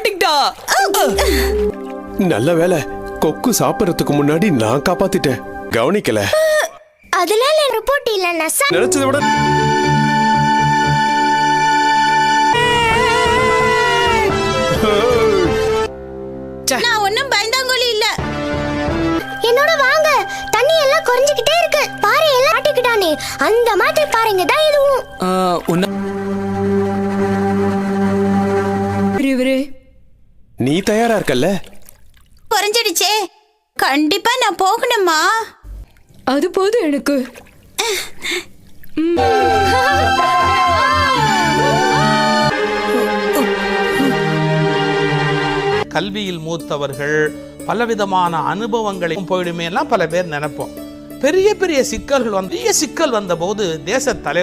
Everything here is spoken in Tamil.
மாட்டிக்கிட்டா? நல்ல வேலை கொக்கு சாப்பிடறதுக்கு முன்னாடி நான் காப்பாத்திட்டேன். கவனிக்கல. அதனால ரிப்போர்ட் இல்ல நசா நினைச்சதை விட நான் ஒன்னும் பயந்தாங்கோலி இல்ல. என்னோட வாங்க தண்ணி எல்லாம் குறைஞ்சுக்கிட்டே இருக்கு. பாறை எல்லாம் மாட்டிக்கிட்டானே. அந்த மாதிரி பாருங்க தான் இதுவும். உன்ன இவரே. நீ தயாரா இருக்கல்ல? குறைஞ்சிடுச்சே. கண்டிப்பா நான் போகணுமா அது போதும் எனக்கு. கல்வியில் மூத்தவர்கள் பலவிதமான அனுபவங்களையும் போயிடுமே எல்லாம் பல பேர் நினைப்போம். பெரிய பெரிய சிக்கல்கள் வந்து சிக்கல் வந்தபோது தேச தலை